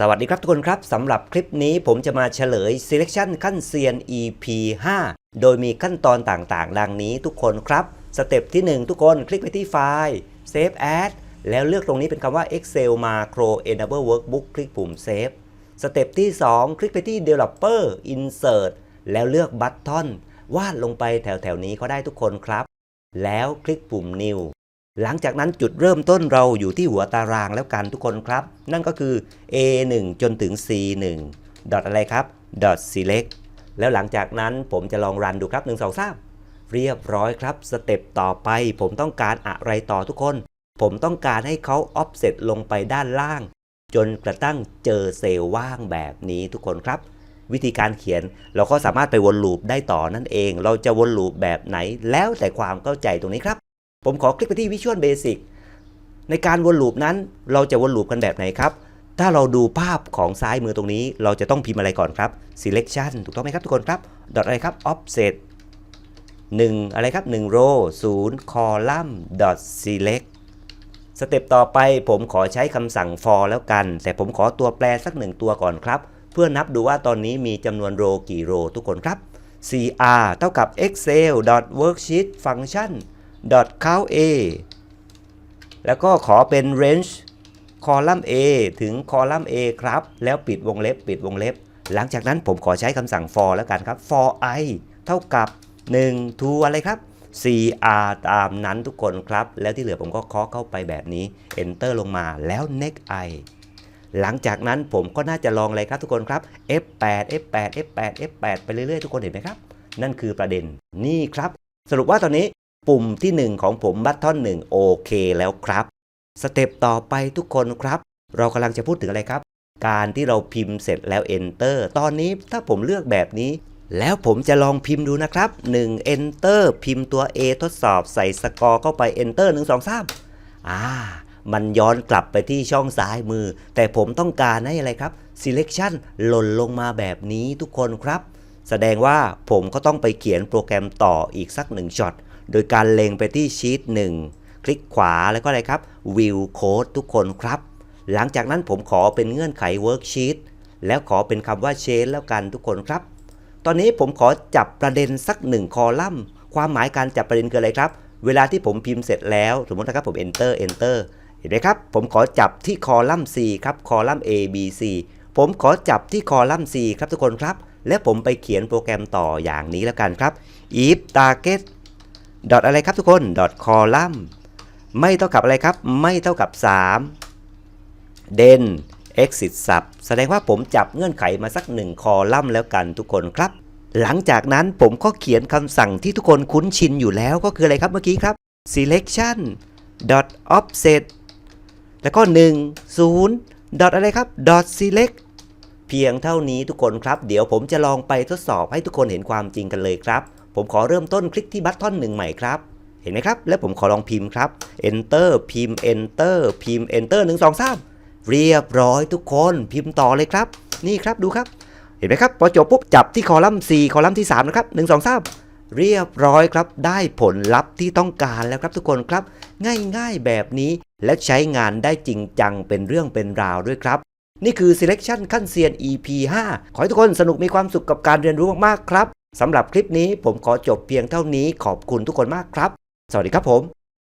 สวัสดีครับทุกคนครับสำหรับคลิปนี้ผมจะมาเฉลย selection ขั้นเซียน EP 5 โดยมีขั้นตอนต่างๆ ดังนี้ทุกคนครับ สเต็ปที่ 1 ทุกคนคลิกไปที่ไฟล์ Save As แล้วเลือกตรงนี้เป็นคำว่า Excel Macro Enable Workbook คลิกปุ่ม Save สเต็ปที่ 2 คลิกไปที่ Developer Insert แล้วเลือก Button วาดลงไปแถวๆนี้ก็ได้ทุกคนครับ แล้วคลิกปุ่ม New หลังจากนั้นจุดเริ่มต้นเราอยู่ที่หัวตารางแล้วกันทุกคนครับ นั่นก็คือ A1 จนถึง C1 ดอทอะไรครับ dot select แล้วหลังจากนั้นผมจะลองรันดูครับ 1 2 3 เรียบร้อยครับ สเต็ปต่อไปผมต้องการอะไรต่อทุกคน ผมต้องการให้เขา offset ลงไปด้านล่าง จนกระทั่งเจอเซลล์ว่างแบบนี้ทุกคนครับ วิธีการเขียนเราก็สามารถไปวนลูปได้ต่อนั่นเอง เราจะวนลูปแบบไหนแล้วแต่ความเข้าใจตรงนี้ครับ ผมขอคลิกไปที่ Visual Basic ในการวนลูปนั้นเราจะวนลูปกันแบบไหนครับ ถ้าเราดูภาพของซ้ายมือตรงนี้ เราจะต้องพิมพ์อะไรก่อนครับ selection ถูกต้องไหมครับทุกคนครับ dot อะไรครับ offset 1 อะไรครับ 1 row 0 column dot select สเต็ปต่อไปผมขอใช้คำสั่ง for แล้วกัน แต่ผมขอตัวแปรสักหนึ่งตัวก่อนครับ เพื่อนับดูว่าตอนนี้มีจำนวนโรกี่โรทุกคนครับ cr เท่ากับ excel dot worksheet function count a แล้วก็ขอเป็น range คอลัมน์ A ถึงคอลัมน์ A ครับ แล้วปิดวงเล็บ ปิดวงเล็บ หลังจากนั้นผมขอใช้คำสั่ง for แล้วกันครับ for i เท่ากับ 1 to อะไรครับ cr ตามนั้นทุกคนครับ แล้วที่เหลือผมก็เคาะเข้าไปแบบนี้ enter ลงมาแล้ว next i หลังจากนั้นผมก็น่าจะลองอะไรครับทุกคนครับ f8 f8 f8 f8 ไปเรื่อยๆ ทุกคนเห็นไหมครับ นั่นคือประเด็นนี่ครับ สรุปว่าตอนนี้ ปุ่มที่ 1 ของผมบัตทอน1โอเคแล้วครับ สเต็ปต่อไปทุกคนครับ เรากำลังจะพูดถึงอะไรครับ การที่เราพิมพ์เสร็จแล้ว Enter ตอนนี้ถ้าผมเลือกแบบนี้ แล้วผมจะลองพิมพ์ดูนะครับ 1 Enter พิมพ์ตัว A ทดสอบใส่สกอร์เข้าไป Enter 1 2 3อ่ามันย้อนกลับไปที่ช่องซ้ายมือ แต่ผมต้องการให้อะไรครับ selection หล่นลงมาแบบนี้ทุกคนครับ แสดงว่าผมก็ต้องไปเขียนโปรแกรมต่ออีกสักหนึ่งช็อต โดยการเล็งไปที่ชีต1 คลิกขวาแล้วก็อะไรครับ View Code ทุกคนครับ หลังจากนั้นผมขอเป็นเงื่อนไข Worksheet แล้วขอเป็นคำว่า Change แล้วกันทุกคนครับ ตอนนี้ผมขอจับประเด็นสักหนึ่งคอลัมน์ ความหมายการจับประเด็นคืออะไรครับ เวลาที่ผมพิมพ์เสร็จแล้ว สมมตินะครับผม Enter Enter เห็นไหมครับ ผมขอจับที่คอลัมน์ C ครับ คอลัมน์ A B C ผมขอจับที่คอลัมน์ C ครับทุกคนครับ และผมไปเขียนโปรแกรมต่ออย่างนี้แล้วกันครับ if target ดอทอะไรครับทุกคนดอทคอลัมน์ไม่เท่ากับอะไรครับ ไม่เท่ากับ3 then exit sub แสดงว่าผมจับเงื่อนไขมาสักหนึ่งคอลัมน์แล้วกันทุกคนครับ หลังจากนั้นผมก็เขียนคำสั่งที่ทุกคนคุ้นชินอยู่แล้วก็คืออะไรครับเมื่อกี้ครับ selection dot offset แล้วก็ 1 0 dot อะไรครับ dot select เพียงเท่านี้ทุกคนครับ เดี๋ยวผมจะลองไปทดสอบให้ทุกคนเห็นความจริงกันเลยครับ ผมขอเริ่มต้นคลิกที่บัตทอนหนึ่งใหม่ครับ เห็นไหมครับ และผมขอลองพิมพ์ครับ enter พิมพ์ enter พิมพ์ enter 1 2 3 เรียบร้อยทุกคนพิมพ์ต่อเลยครับ นี่ครับดูครับ เห็นไหมครับ พอจบปุ๊บจับที่คอลัมน์ 4 คอลัมน์ที่ 3 นะครับ 1 2 3เรียบร้อยครับ ได้ผลลัพธ์ที่ต้องการแล้วครับทุกคนครับ ง่ายๆแบบนี้และใช้งานได้จริงจังเป็นเรื่องเป็นราวด้วยครับ นี่คือ selection ขั้นเซียน EP 5 ขอให้ทุกคนสนุกมีความสุขกับการเรียนรู้มากๆครับ สำหรับคลิปนี้ผมขอจบเพียงเท่านี้ขอบคุณทุกคนมากครับ สวัสดีครับผม